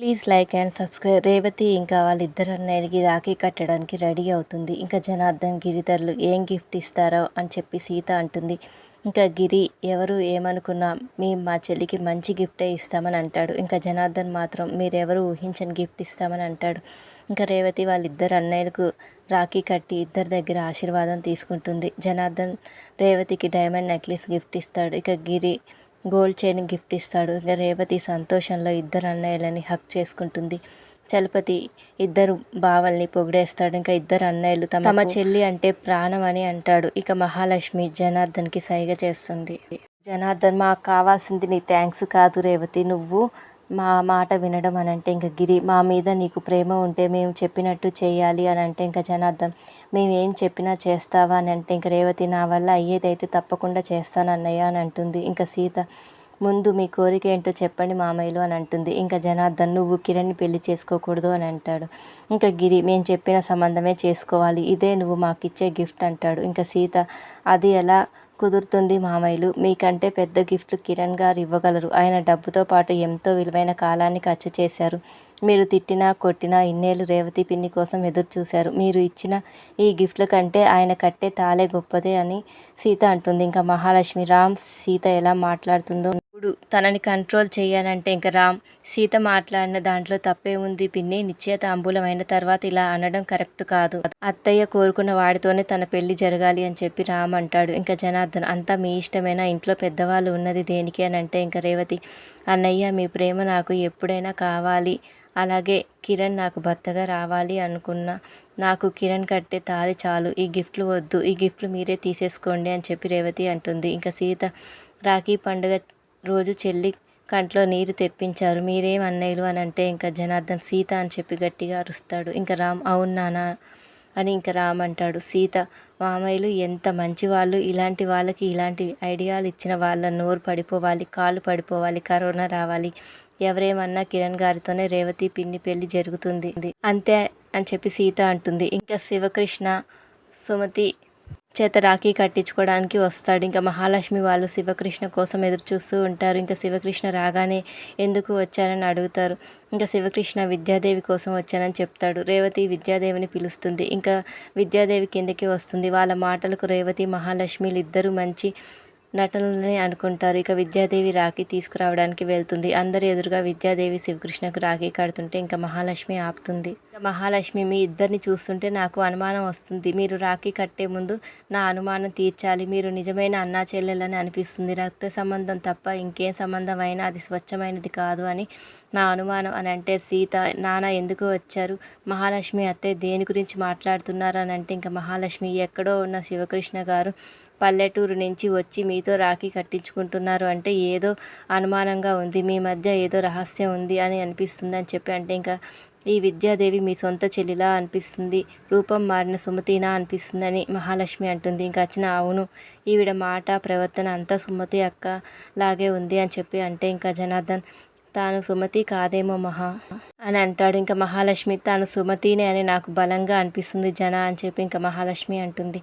Please like and subscribe Revathi ఇంకా వాళ్ళిద్దరు అన్నయ్యకి రాఖీ కట్టడానికి రెడీ అవుతుంది ఇంకా జనార్దన్ గిరిధరులు ఏం గిఫ్ట్ ఇస్తారో అని చెప్పి సీత అంటుంది ఇంకా గిరి ఎవరు ఏమనుకున్నా మీ మా చెల్లికి మంచి గిఫ్టే ఇస్తామని అంటాడు ఇంకా జనార్దన్ మాత్రం మీరెవరు ఊహించని గిఫ్ట్ ఇస్తామని అంటాడు ఇంకా రేవతి వాళ్ళిద్దరు అన్నయ్యలకు రాఖీ కట్టి ఇద్దరి దగ్గర ఆశీర్వాదం తీసుకుంటుంది జనార్దన్ రేవతికి డైమండ్ నెక్లెస్ గిఫ్ట్ ఇస్తాడు ఇక గిరి గోల్డ్ చైన్ గిఫ్ట్ ఇస్తాడు ఇంకా రేవతి సంతోషంలో ఇద్దరు అన్నయ్యలని హక్ చేసుకుంటుంది చలపతి ఇద్దరు బావల్ని పొగిడేస్తాడు ఇంకా ఇద్దరు అన్నయ్యలు తమ చెల్లి అంటే ప్రాణం అని అంటాడు ఇక మహాలక్ష్మి జనార్దన్కి సైగ చేస్తుంది జనార్దన్ మాకు కావాల్సింది నీ థ్యాంక్స్ కాదు రేవతి నువ్వు మా మాట వినడం అని అంటే ఇంకా గిరి మా మీద నీకు ప్రేమ ఉంటే మేము చెప్పినట్టు చేయాలి అని అంటే ఇంకా జనార్దన్ మేము ఏం చెప్పినా చేస్తావా అని అంటే ఇంక రేవతి నా వల్ల అయ్యేదైతే తప్పకుండా చేస్తాను అన్నయ్య అని అంటుంది ఇంకా సీత ముందు మీ కోరిక ఏంటో చెప్పండి మామయ్యలు అని అంటుంది ఇంకా జనార్దన్ నువ్వు కిరణ్ని పెళ్లి చేసుకోకూడదు అని అంటాడు ఇంకా గిరి మేము చెప్పిన సంబంధమే చేసుకోవాలి ఇదే నువ్వు మాకిచ్చే గిఫ్ట్ అంటాడు ఇంకా సీత అది ఎలా కుదురుతుంది మామయ్యలు మీకంటే పెద్ద గిఫ్ట్లు కిరణ్ గారు ఇవ్వగలరు ఆయన డబ్బుతో పాటు ఎంతో విలువైన కాలాన్ని ఖర్చు చేశారు మీరు తిట్టినా కొట్టినా ఇన్నేళ్ళు రేవతి పిన్ని కోసం ఎదురు చూశారు మీరు ఇచ్చిన ఈ గిఫ్ట్ల కంటే ఆయన కట్టే తాలే గొప్పదే అని సీత అంటుంది ఇంకా మహాలక్ష్మి రామ్ సీత ఎలా మాట్లాడుతుందో ఇప్పుడు తనని కంట్రోల్ చేయాలంటే ఇంకా రామ్ సీత మాట్లాడిన దాంట్లో తప్పే ఉంది పిన్ని నిశ్చయతాంబూలం అయిన తర్వాత ఇలా అనడం కరెక్ట్ కాదు అత్తయ్య కోరుకున్న వాడితోనే తన పెళ్లి జరగాలి అని చెప్పి రామ్ అంటాడు ఇంకా జనార్దన్ అంతా మీ ఇష్టమైన ఇంట్లో పెద్దవాళ్ళు ఉన్నది దేనికి అని అంటే ఇంకా రేవతి అన్నయ్య మీ ప్రేమ నాకు ఎప్పుడైనా కావాలి అలాగే కిరణ్ నాకు భర్తగా రావాలి అనుకున్న నాకు కిరణ్ కట్టే తాలి చాలు ఈ గిఫ్ట్లు వద్దు ఈ గిఫ్ట్లు మీరే తీసేసుకోండి అని చెప్పి రేవతి అంటుంది ఇంకా సీత రాఖీ పండుగ రోజు చెల్లి కంట్లో నీరు తెప్పించారు మీరేం అన్నయ్యలు అని అంటే ఇంకా జనార్దన్ సీత అని చెప్పి గట్టిగా అరుస్తాడు ఇంకా రామ్ అవును నానా అని ఇంకా రామ్ అంటాడు సీత మామయ్యలు ఎంత మంచి వాళ్ళు ఇలాంటి వాళ్ళకి ఇలాంటి ఐడియాలు ఇచ్చిన వాళ్ళ నోరు పడిపోవాలి కాలు పడిపోవాలి కరోనా రావాలి ఎవరేమన్నా కిరణ్ గారితోనే రేవతి పిండి పెళ్లి జరుగుతుంది అంతే అని చెప్పి సీత అంటుంది ఇంకా శివకృష్ణ సుమతి చేత రాఖీ కట్టించుకోవడానికి వస్తాడు ఇంకా మహాలక్ష్మి వాళ్ళు శివకృష్ణ కోసం ఎదురు చూస్తూ ఉంటారు ఇంకా శివకృష్ణ రాగానే ఎందుకు వచ్చారని అడుగుతారు ఇంకా శివకృష్ణ విద్యాదేవి కోసం వచ్చానని చెప్తాడు రేవతి విద్యాదేవిని పిలుస్తుంది ఇంకా విద్యాదేవి కిందకి వస్తుంది వాళ్ళ మాటలకు రేవతి మహాలక్ష్మిలు ఇద్దరు మంచి నటనలని అనుకుంటారు ఇక విద్యాదేవి రాఖీ తీసుకురావడానికి వెళ్తుంది అందరి ఎదురుగా విద్యాదేవి శివకృష్ణకు రాఖీ కడుతుంటే ఇంకా మహాలక్ష్మి ఆపుతుంది మహాలక్ష్మి మీ ఇద్దరిని చూస్తుంటే నాకు అనుమానం వస్తుంది మీరు రాఖీ కట్టే ముందు నా అనుమానం తీర్చాలి మీరు నిజమైన అన్నా చెల్లెలని అనిపిస్తుంది రక్త సంబంధం తప్ప ఇంకేం సంబంధం అయినా అది స్వచ్ఛమైనది కాదు అని నా అనుమానం అని అంటే సీత నాన్న ఎందుకు వచ్చారు మహాలక్ష్మి అత్తే దేని గురించి మాట్లాడుతున్నారని అంటే ఇంకా మహాలక్ష్మి ఎక్కడో ఉన్న శివకృష్ణ గారు పల్లెటూరు నుంచి వచ్చి మీతో రాఖీ కట్టించుకుంటున్నారు అంటే ఏదో అనుమానంగా ఉంది మీ మధ్య ఏదో రహస్యం ఉంది అని అనిపిస్తుంది అని చెప్పి అంటే ఇంకా ఈ విద్యాదేవి మీ సొంత చెల్లిలా అనిపిస్తుంది రూపం మారిన సుమతినా అనిపిస్తుందని మహాలక్ష్మి అంటుంది ఇంకా వచ్చిన అవును ఈవిడ మాట ప్రవర్తన అంతా సుమతి అక్క లాగే ఉంది అని చెప్పి అంటే ఇంకా జనార్దన్ తాను సుమతి కాదేమో మహా అని అంటాడు ఇంకా మహాలక్ష్మి తాను సుమతినే అని నాకు బలంగా అనిపిస్తుంది జన అని చెప్పి ఇంకా మహాలక్ష్మి అంటుంది